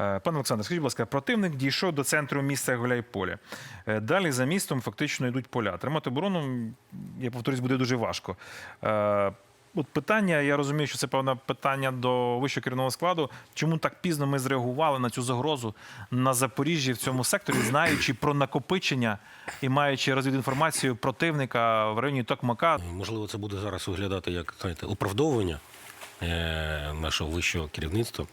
Е, Пане Олександр, скажіть, будь ласка, противник дійшов до центру міста Гуляйполе. Е, Далі за містом фактично йдуть поля. Тримати оборону, я повторюсь, буде дуже важко. Е, От питання, я розумію, що це певне питання до вищого керівного складу. Чому так пізно ми зреагували на цю загрозу на Запоріжжі в цьому секторі, знаючи про накопичення і маючи розвідінформацію противника в районі Токмака? Можливо, це буде зараз виглядати як знаєте, оправдовування нашого вищого керівництва.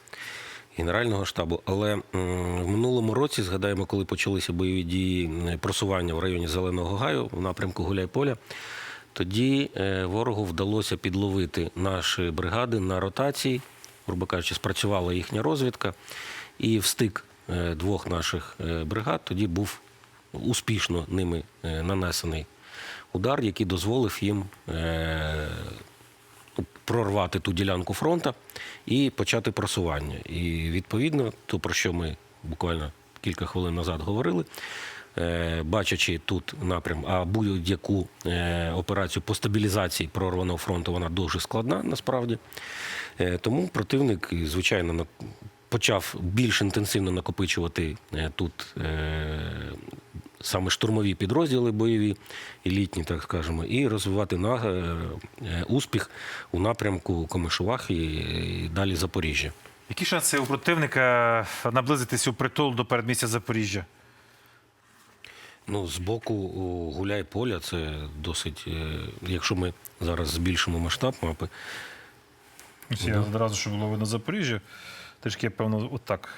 Генерального штабу, але в минулому році згадаємо, коли почалися бойові дії просування в районі Зеленого Гаю в напрямку Гуляйполя, тоді е, ворогу вдалося підловити наші бригади на ротації, грубо кажучи, спрацювала їхня розвідка, і в стик е, двох наших е, бригад. Тоді був успішно ними нанесений удар, який дозволив їм прорвати ту ділянку фронту і почати просування. І відповідно, то про що ми буквально кілька хвилин назад говорили. е, Бачачи тут напрям, а будь-яку е, операцію по стабілізації прорваного фронту, вона дуже складна насправді. Е, Тому противник, звичайно, почав більш інтенсивно накопичувати тут саме штурмові підрозділи бойові, елітні, так скажемо, і розвивати на, е, е, успіх у напрямку Комишувах і, і далі Запоріжжя. Які шанси у противника наблизитись у притул до передмістя Запоріжжя? Ну, з боку гуляй поля, це досить. е, Якщо ми зараз збільшимо масштаб мапи, Ось Я одразу, щоб було видно Запоріжжя. Трішки, певно, отак.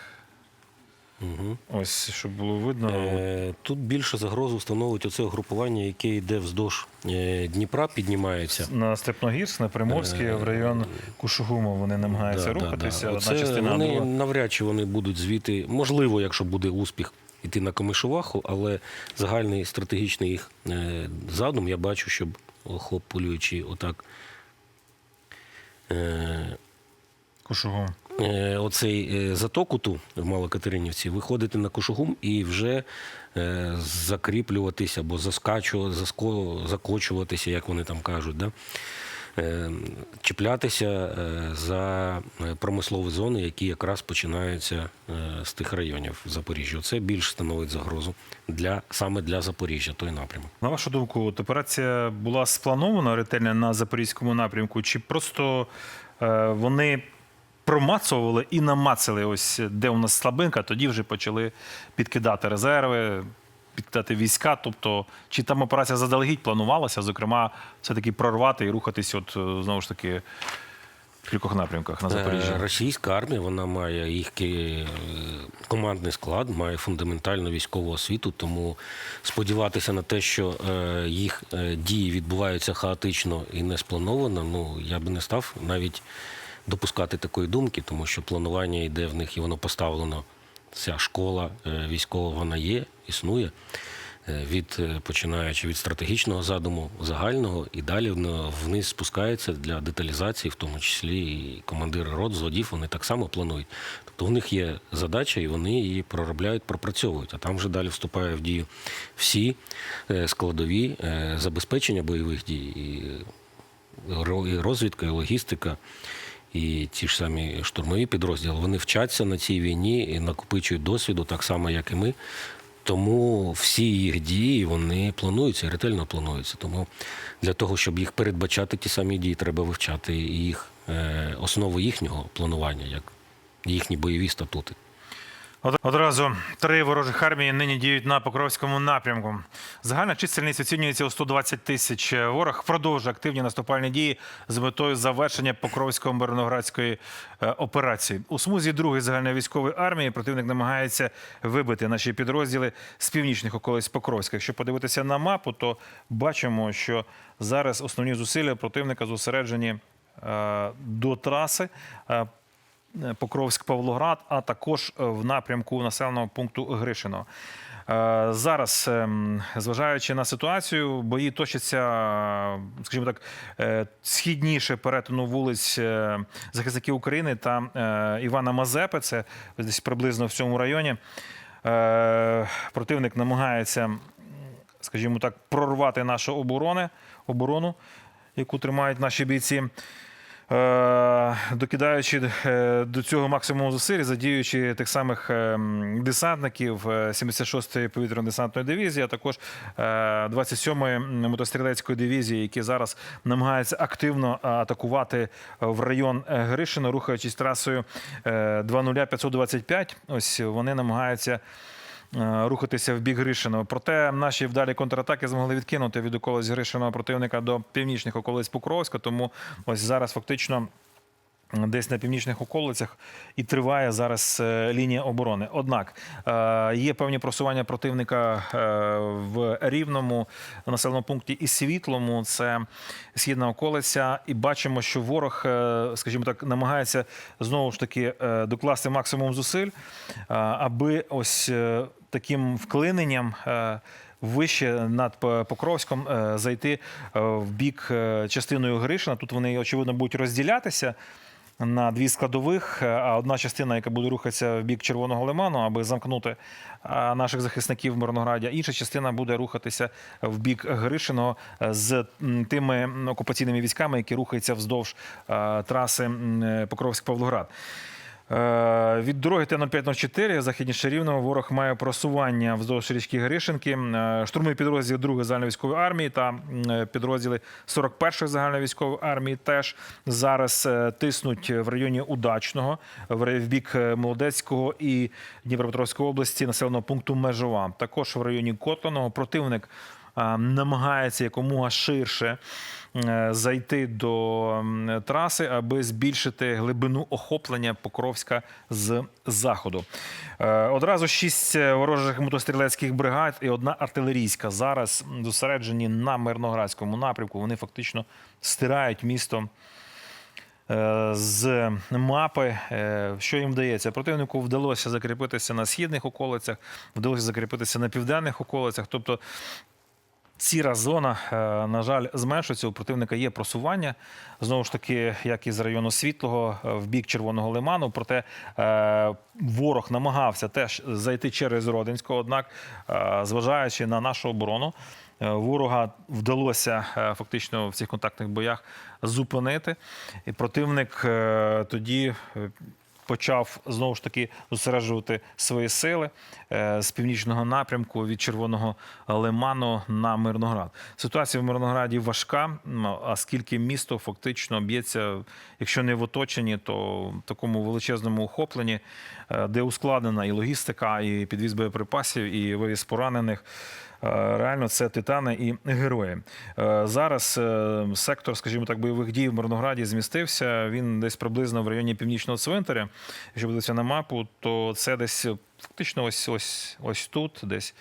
Угу. Ось, щоб було видно. Е, Тут більше загрозу становить оце групування, яке йде вздовж е, Дніпра, піднімається. На Степногірськ, на Приморський, в район Кушугуму вони намагаються Е, Да, да, рухатися. да. Одна Оце частина вони друга. навряд чи вони будуть звідти, можливо, якщо буде успіх, іти на Комишуваху, але загальний стратегічний їх е, задум я бачу, щоб охоплюючи отак. Е, Кушугум. Е, оцей е, затоку в Малокатеринівці, виходити на Кушугум і вже е, закріплюватися або закочуватися, як вони там кажуть. Да? Чіплятися за промислові зони, які якраз починаються з тих районів Запоріжжя. Це більш становить загрозу для саме для Запоріжжя, той напрямок. На вашу думку, операція була спланована ретельно на запорізькому напрямку, чи просто вони промацували і намацали ось де у нас слабинка, тоді вже почали підкидати резерви, підкидати війська. Тобто, чи там операція заздалегідь планувалася, зокрема, все-таки прорвати і рухатись, от е, знову ж таки, в кількох напрямках на Е, Запоріжжі. Російська армія вона має їх командний склад, має фундаментальну військову освіту, тому сподіватися на те, що е, їх е, дії відбуваються хаотично і не сплановано, ну я би не став навіть допускати такої думки, тому що планування йде в них і воно поставлено. Ця школа е, військова вона є, існує. Е, Від е, починаючи від стратегічного задуму загального і далі вниз спускається для деталізації, в тому числі і командири рот, злодів, вони так само планують. Тобто в них є задача, і вони її проробляють, пропрацьовують. А там вже далі вступає в дію всі складові забезпечення бойових дій, і розвідка, і логістика. І ті ж самі штурмові підрозділи вони вчаться на цій війні і накопичують досвіду, так само, як і ми. Тому всі їх дії вони плануються ретельно плануються. Тому для того, щоб їх передбачати, ті самі дії, треба вивчати їх е, основу їхнього планування, як їхні бойові статути. Од- Одразу три ворожих армії нині діють на Покровському напрямку. Загальна чисельність оцінюється у 120 тисяч. Ворог продовжує активні наступальні дії з метою завершення Покровської мирноградської е, операції. У смузі другої загальновійськової армії противник намагається вибити наші підрозділи з північних околиць Покровська. Якщо подивитися на мапу, то бачимо, що зараз основні зусилля противника зосереджені е, до траси. Е, Покровськ-Павлоград, а також е, в напрямку населеного пункту Гришино. Е, Зараз, ем, зважаючи на ситуацію, бої точаться, скажімо так, східніше перетину вулиць захисників України та Івана Мазепи. Це десь приблизно в цьому районі. Противник намагається, скажімо так, прорвати нашу оборони, оборону, яку тримають наші бійці. Е, докидаючи е, до цього максимум зусиль, задіючи тих самих е, десантників е, 76-ї повітряно-десантної дивізії, а також е, 27-ї мотострілецької дивізії, які зараз намагаються активно атакувати в район Гришина, рухаючись трасою е, 20525. Ось вони намагаються. Е, Рухатися в бік Гришиного. Проте наші вдалі контратаки змогли відкинути від околиць Гришиного противника до північних околиць Покровська. Тому ось зараз фактично десь на північних околицях і триває зараз е, лінія оборони. Однак е, є певні просування противника в рівному населеному пункті і світлому. Це східна околиця, і бачимо, що ворог, скажімо так, намагається знову ж таки докласти максимум зусиль, аби ось таким вклиненням. е, Вище над Покровськом е, зайти е, в бік частиною Гришина. Тут вони очевидно будуть розділятися на дві складових. А одна частина, яка буде рухатися в бік Червоного лиману, аби замкнути наших захисників в Мирнограді, інша частина буде рухатися в бік Гришиного з тими окупаційними військами, які рухаються вздовж траси Покровськ-Павлоград. Е, Від дороги Т-0504 західніше Рівного ворог має просування вздовж річки Гришинки. Е, Штурмові підрозділи 2 загальновійськової армії та е, підрозділи 41-ї загальновійськової армії теж зараз тиснуть в районі Удачного в бік Молодецького і Дніпропетровської області населеного пункту Межова. Також в районі Котланого противник намагається якомога ширше е, зайти до траси, аби збільшити глибину охоплення Покровська з заходу. Е, Одразу шість е, ворожих мотострілецьких бригад і одна артилерійська зараз зосереджені на Мирноградському напрямку. Вони фактично стирають місто з мапи. Що їм вдається? Противнику вдалося закріпитися на східних околицях, вдалося закріпитися на південних околицях. Тобто Сіра зона, е, на жаль, зменшується. У противника є просування знову ж таки, як і з району світлого е, в бік Червоного лиману. Проте е, ворог намагався теж зайти через Родинського. Однак, зважаючи на нашу оборону, ворога вдалося фактично в цих контактних боях зупинити. І противник тоді. Почав знову ж таки зосереджувати свої сили е, з північного напрямку від Червоного Лиману на Мирноград. Ситуація в Мирнограді важка, оскільки місто фактично б'ється, якщо не в оточенні, то в такому величезному охопленні, е, де ускладнена і логістика, і підвіз боєприпасів, і вивіз поранених. Е, Реально, це титани і герої. Зараз сектор, скажімо так, бойових дій в Мирнограді змістився. Він десь приблизно в районі північного цвинтаря. Якщо подивитися на мапу, то це десь фактично ось ось ось тут, десь.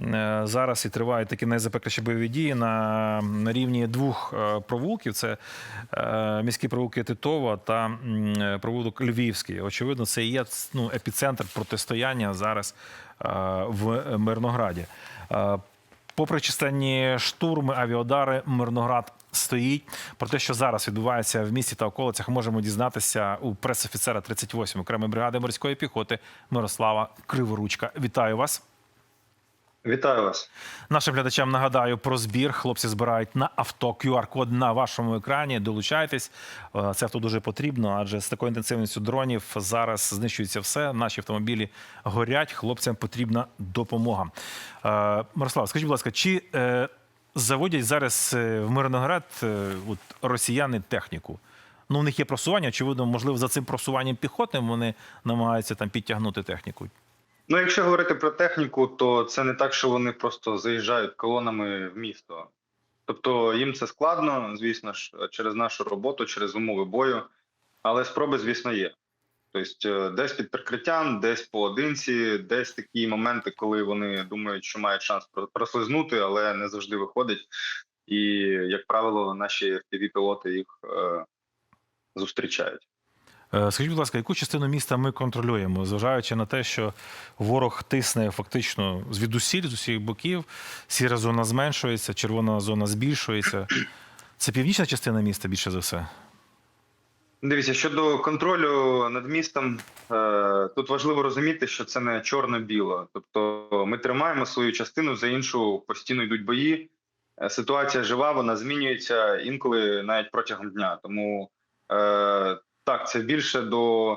Е, Зараз і тривають такі найзапекліші бойові дії на, рівні двох е, провулків: це е, міські провулки Титова та е, провулок Львівський. Очевидно, це є ну, епіцентр протистояння зараз е, в Мирнограді. Е, Попри численні штурми, авіаудари, Мирноград стоїть. Про те, що зараз відбувається в місті та околицях, можемо дізнатися у пресофіцера 38 окремої бригади морської піхоти Мирослава Криворучка. Вітаю вас. Вітаю вас. Нашим глядачам нагадаю про збір. Хлопці збирають на авто QR-код на вашому екрані. Долучайтесь. Е, Це авто дуже потрібно, адже з такою інтенсивністю дронів зараз знищується все. Наші автомобілі горять. Хлопцям потрібна допомога. Е, Мирослав, скажіть, будь ласка, чи е, заводять зараз е, в Мирноград е, от, росіяни техніку? Ну, у них є просування, очевидно, можливо, за цим просуванням піхотним вони намагаються там підтягнути техніку. Ну, якщо говорити про техніку, то це не так, що вони просто заїжджають колонами в місто. Тобто їм це складно, звісно ж, через нашу роботу, через умови бою, але спроби, звісно, є. Тобто, е, десь під прикриттям, десь поодинці, десь такі моменти, коли вони думають, що мають шанс прослизнути, але не завжди виходить. І, як правило, наші пілоти їх е, зустрічають. Е, Скажіть, будь ласка, яку частину міста ми контролюємо, зважаючи на те, що ворог тисне фактично звідусіль, з усіх боків, сіра зона зменшується, червона зона збільшується. Це північна частина міста більше за все. Дивіться, щодо контролю над містом, е, тут важливо розуміти, що це не чорно-біло. Тобто ми тримаємо свою частину, за іншу постійно йдуть бої. Е, Ситуація жива, вона змінюється інколи навіть протягом дня. Тому Е, так, це більше до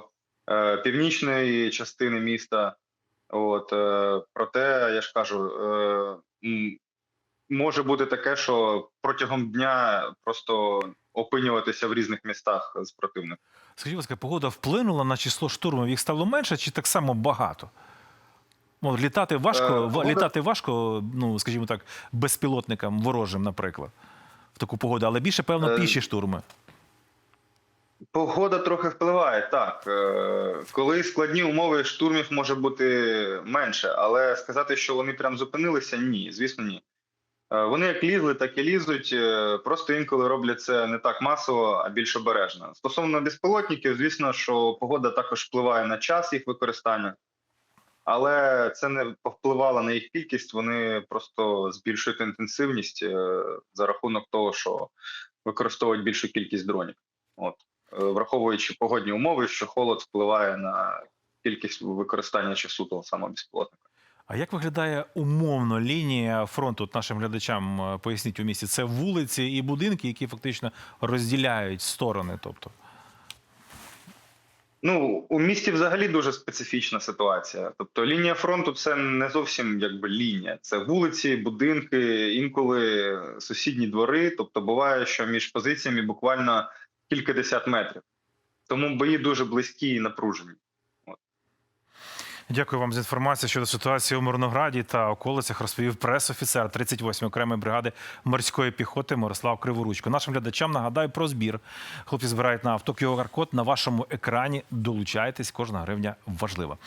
е, північної частини міста. От, е, проте, я ж кажу, е, може бути таке, що протягом дня просто опинюватися в різних містах з противником. Скажіть, будь ласка, погода вплинула на число штурмів? Їх стало менше чи так само багато? Мов, літати важко, Е, погода- літати важко, ну, скажімо так, безпілотникам ворожим, наприклад, в таку погоду, але більше, певно, Е, піші штурми. Погода трохи впливає, так. Е, Коли складні умови штурмів може бути менше, але сказати, що вони прям зупинилися, ні, звісно, ні. Е, Вони як лізли, так і лізуть. е, Просто інколи роблять це не так масово, а більш обережно. Стосовно безпілотників, звісно, що погода також впливає на час їх використання, але це не повпливало на їх кількість. Вони просто збільшують інтенсивність е, за рахунок того, що використовують більшу кількість дронів. От враховуючи погодні умови, що холод впливає на кількість використання часу того самого безпілотника. А як виглядає умовно лінія фронту? От нашим глядачам е, поясніть у місті. Це вулиці і будинки, які фактично розділяють сторони. Тобто, Ну у місті взагалі дуже специфічна ситуація. Тобто лінія фронту це не зовсім якби лінія, це вулиці, будинки, інколи сусідні двори. Тобто буває, що між позиціями буквально кількадесят метрів. Тому бої дуже близькі і напружені. Дякую вам за інформацію щодо ситуації у Мирнограді та околицях. Розповів прес-офіцер 38-ї окремої бригади морської піхоти Мирослав Криворучко. Нашим глядачам нагадаю про збір. Хлопці збирають на авто QR-код на вашому екрані. Долучайтесь, кожна гривня важлива.